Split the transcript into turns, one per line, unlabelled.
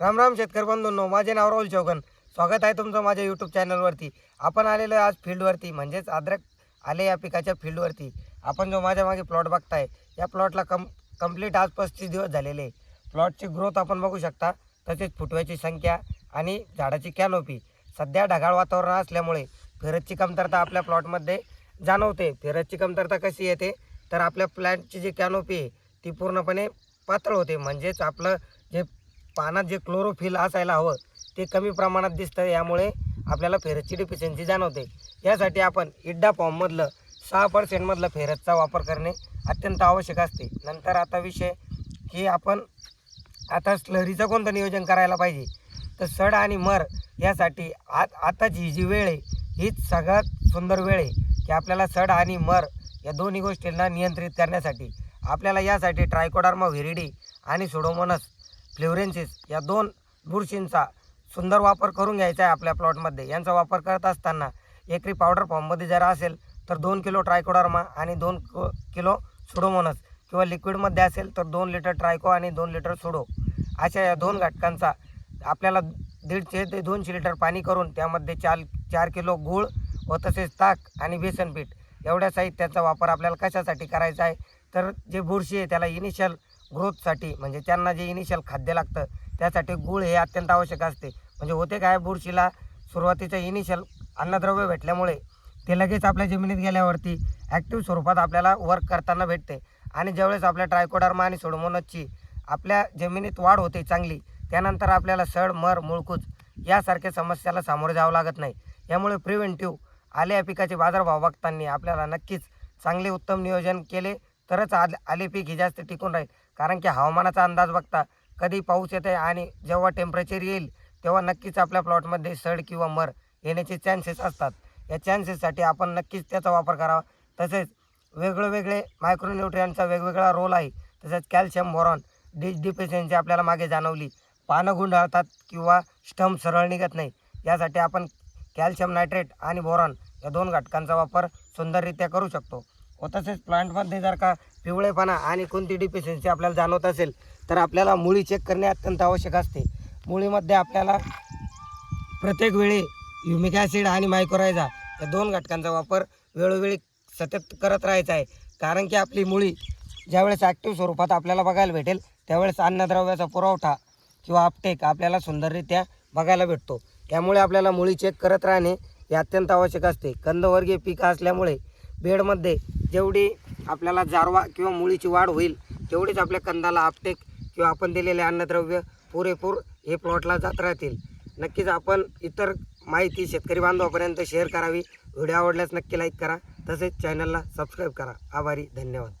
राम राम शेतकरी बंधूंनो माझे नाव राहुल चौगन स्वागत आहे तुमचं माझ्या यूट्यूब चॅनलवरती आपण आलेलो आहे आज फील्डवरती म्हणजेच अद्रक आले या पिकाच्या फील्डवरती आपण जो माझ्या मागे प्लॉट बघताय या प्लॉटला कम कंप्लीट आज पस्तीस दिवस झालेले आहे. प्लॉटची ग्रोथ आपण बघू शकता तसेच फुटव्याची संख्या आणि झाडाची कॅनोपी सध्या ढगाळ वातावरण असल्यामुळे फिरतची कमतरता आपल्या प्लॉटमध्ये जाणवते. फिरतची कमतरता कशी येते? तर आपल्या प्लॅन्टची जी कॅनोपी आहे ती पूर्णपणे पातळ होते. म्हणजेच आपलं जे पानात जे क्लोरोफिल असायला हवं ते कमी प्रमाणात दिसतं यामुळे आपल्याला फेरसची डिफिशियन्सी जाणवते. यासाठी आपण इड्डा फॉर्ममधलं सहा पर्सेंटमधलं फेरसचा वापर करणे अत्यंत आवश्यक असते. नंतर आता विषय की आपण आता स्लरीचं कोणतं नियोजन करायला पाहिजे? तर सड आणि मर यासाठी आत आताची ही जी वेळ आहे हीच सगळ्यात सुंदर वेळ आहे की आपल्याला सड आणि मर या दोन्ही गोष्टींना नियंत्रित करण्यासाठी. आपल्याला यासाठी ट्रायकोडार्मा व्हिरिडी आणि सोडोमोनस फ्लेवरेन्सिस या दोन बुरशींचा सुंदर वापर करून घ्यायचा आहे आपल्या प्लॉटमध्ये. यांचा वापर करत असताना एकरी पावडर फॉर्ममध्ये जर असेल तर दोन किलो ट्रायकोडर्मा आणि दोन किलो सुडोमोनस किंवा लिक्विडमध्ये असेल तर दोन लिटर ट्रायको आणि दोन लिटर सुडो. अशा या दोन घटकांचा आपल्याला दीडशे ते दोनशे लिटर पाणी करून त्यामध्ये चार चार किलो गूळ व तसेच ताक आणि बेसनपीठ एवढ्या साहित्याचा वापर आपल्याला कशासाठी करायचा आहे? तर जे बुरशी आहे त्याला इनिशियल ग्रोथसाठी म्हणजे त्यांना जे इनिशियल खाद्य लागतं त्यासाठी गूळ हे अत्यंत आवश्यक असते. म्हणजे होते काय बुरशीला सुरुवातीचं इनिशियल अन्नद्रव्य भेटल्यामुळे ते लगेच आपल्या जमिनीत गेल्यावरती ॲक्टिव्ह स्वरूपात आपल्याला वर्क करताना भेटते. आणि ज्यावेळेस आपल्या ट्रायकोडर्मा आणि सोडोमोनसची आपल्या जमिनीत वाढ होते चांगली त्यानंतर आपल्याला सड मर मुळकूच यासारख्या समस्याला सामोरं जावं लागत नाही. यामुळे प्रिव्हेंटिव्ह आले या पिकाचे बाजारभाव बघताना आपल्याला नक्कीच चांगले उत्तम नियोजन केले तरच आले पीक हे जास्त टिकून राहील. कारण की हवामानाचा अंदाज बघता कधी पाऊस येते आणि जेव्हा टेम्परेचर येईल तेव्हा नक्कीच आपल्या प्लॉटमध्ये सड किंवा मर येण्याचे चान्सेस असतात. या चान्सेससाठी आपण नक्कीच त्याचा वापर करावा. तसेच वेगळे वेगळे मायक्रोन्युट्रियनचा वेगवेगळा रोल आहे. तसेच कॅल्शियम बोरॉन डिश डिफिशियन्सी आपल्याला मागे जाणवली. पानं गुंडाळतात किंवा स्टंप सरळ निघत नाही. यासाठी आपण कॅल्शियम नायट्रेट आणि बोरॉन या दोन घटकांचा वापर सुंदररित्या करू शकतो. व तसेच प्लांटमध्ये जर का पिवळेपणा आणि कोणती डिफिशियन्सी आपल्याला जाणवत असेल तर आपल्याला मुळी चेक करणे अत्यंत आवश्यक असते. मुळीमध्ये आपल्याला प्रत्येक वेळी युमिक ॲसिड आणि मायक्रोरायझा या दोन घटकांचा वापर वेळोवेळी सतत करत राहायचा आहे. कारण की आपली मुळी ज्यावेळेस ॲक्टिव्ह स्वरूपात आपल्याला बघायला भेटेल त्यावेळेस अन्नद्रव्याचा पुरवठा किंवा आपटेक आपल्याला सुंदररित्या बघायला भेटतो. त्यामुळे आपल्याला मुळी चेक करत राहणे हे अत्यंत आवश्यक असते. कंदवर्गीय पिकं असल्यामुळे बेडमध्ये जेवढी आपल्याला जारवा किंवा मुळीची वाढ होईल तेवढीच आपल्या कंदाला आपटेक किंवा आपण दिलेले अन्नद्रव्य पुरेपूर हे प्लॉटला जात राहतील. नक्कीच आपण इतर माहिती शेतकरी बांधवापर्यंत शेअर करावी. व्हिडिओ आवडल्यास नक्की लाईक करा. तसेच चॅनलला सबस्क्राईब करा. आभारी. धन्यवाद.